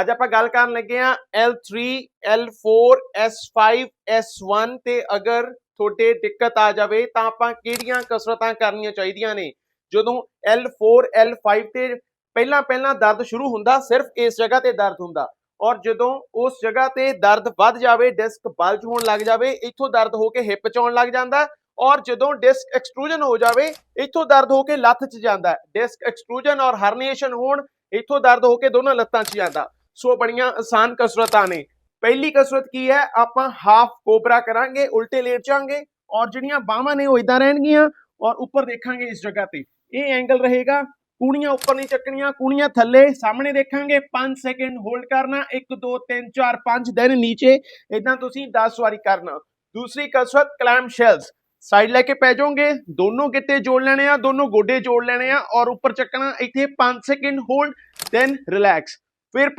ਅੱਜ ਆਪਾਂ ਗੱਲ ਕਰਨ ਲੱਗੇ ਆ L3 L4 S5 S1 ਤੇ ਅਗਰ ਤੁਹਾਡੇ ਦਿੱਕਤ ਆ ਜਾਵੇ ਤਾਂ ਆਪਾਂ ਕਿਹੜੀਆਂ ਕਸਰਤਾਂ ਕਰਨੀਆਂ ਚਾਹੀਦੀਆਂ ਨੇ? ਜਦੋਂ L4 L5 ਤੇ ਪਹਿਲਾਂ ਪਹਿਲਾਂ ਦਰਦ ਸ਼ੁਰੂ ਹੁੰਦਾ, ਸਿਰਫ ਇਸ ਜਗ੍ਹਾ ਤੇ ਦਰਦ ਹੁੰਦਾ। ਔਰ ਜਦੋਂ ਉਸ ਜਗ੍ਹਾ ਤੇ ਦਰਦ ਵੱਧ ਜਾਵੇ, ਡਿਸਕ ਬਲਜ ਹੋਣ ਲੱਗ ਜਾਵੇ, ਇੱਥੋਂ ਦਰਦ ਹੋ ਕੇ ਹਿੱਪ 'ਚ ਆਉਣ ਲੱਗ ਜਾਂਦਾ। ਔਰ ਜਦੋਂ ਡਿਸਕ ਐਕਸਟਰੂਜਨ ਹੋ ਜਾਵੇ, ਇੱਥੋਂ ਦਰਦ ਹੋ ਕੇ ਲੱਤ 'ਚ ਜਾਂਦਾ। ਡਿਸਕ ਐਕਸਟਰੂਜਨ ਔਰ ਹਰਨੀਏਸ਼ਨ ਹੋਣ, ਇੱਥੋਂ ਦਰਦ ਹੋ ਕੇ ਦੋਨਾਂ ਲੱਤਾਂ 'ਚ ਜਾਂਦਾ। ਸੋ ਬੜੀਆਂ ਆਸਾਨ ਕਸਰਤਾਂ ਨੇ ਪਹਿਲੀ ਕਸਰਤ ਕੀ ਹੈ ਆਪਾਂ ਹਾਫ ਕੋਬਰਾ ਕਰਾਂਗੇ ਉਲਟੇ ਲੇਟ ਜਾਾਂਗੇ ਔਰ ਜਿਹੜੀਆਂ ਬਾਹਾਂ ਨੇ ਉਹ ਇਦਾਂ ਰਹਿਣਗੀਆਂ ਔਰ ਉੱਪਰ ਦੇਖਾਂਗੇ ਇਸ ਜਗ੍ਹਾ ਤੇ ਇਹ ਐਂਗਲ ਰਹੇਗਾ ਕੂਣੀਆਂ ਉੱਪਰ ਨਹੀਂ ਚੱਕਣੀਆਂ ਕੂਣੀਆਂ ਥੱਲੇ ਸਾਹਮਣੇ ਦੇਖਾਂਗੇ 5 ਸੈਕਿੰਡ ਹੋਲਡ ਕਰਨਾ 1 2 3 4 5 ਦਿਨ ਨੀਚੇ ਇਦਾਂ ਤੁਸੀਂ 10 ਵਾਰੀ ਕਰਨਾ ਦੂਸਰੀ ਕਸਰਤ ਕਲੈਮ ਸ਼ੈਲਸ ਸਾਈਡ ਲੈ ਕੇ ਪੈ ਜਾਓਗੇ ਦੋਨੋਂ ਗਿੱਟੇ ਜੋੜ ਲੈਣੇ ਆ ਦੋਨੋਂ ਗੋਡੇ ਜੋੜ ਲੈਣੇ ਆ ਔਰ ਉੱਪਰ ਚੱਕਣਾ ਇੱਥੇ 5 ਸੈਕਿੰਡ ਹੋਲਡ ਦੈਨ ਰਿਲੈਕਸ ਫਿਰ